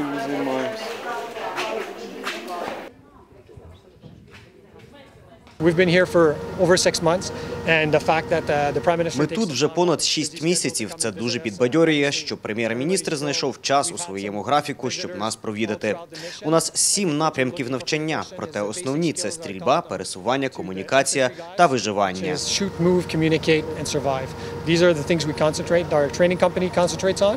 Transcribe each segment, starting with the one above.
цим ми займаємося. We've been here for over six months, and the fact that the Prime Minister Ми тут вже понад шість місяців. Це дуже підбадьорює, що прем'єр-міністр знайшов час у своєму графіку, щоб нас провідати. У нас сім напрямків навчання, проте основні це стрільба, пересування, комунікація та виживання. shoot, move, communicate, and survive. These are the things we concentrate, our training company concentrates on.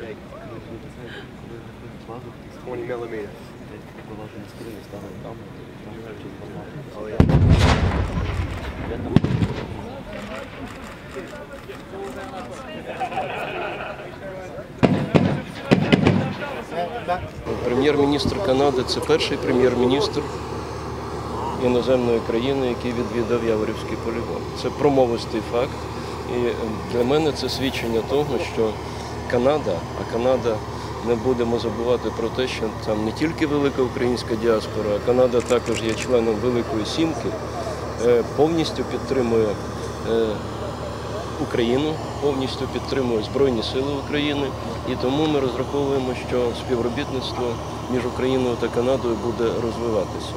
Okay. 20 millimeters. Oh yeah. Прем'єр-міністр Канади це перший прем'єр-міністр іноземної країни, який відвідав Яворівський полігон. Це промовистий факт. І для мене це свідчення того, що Канада, а Канада не будемо забувати про те, що там не тільки велика українська діаспора, а Канада також є членом Великої Сімки, е, повністю підтримує е, Україну, повністю підтримує Збройні Сили України, і тому ми розраховуємо, що співробітництво між Україною та Канадою буде розвиватися.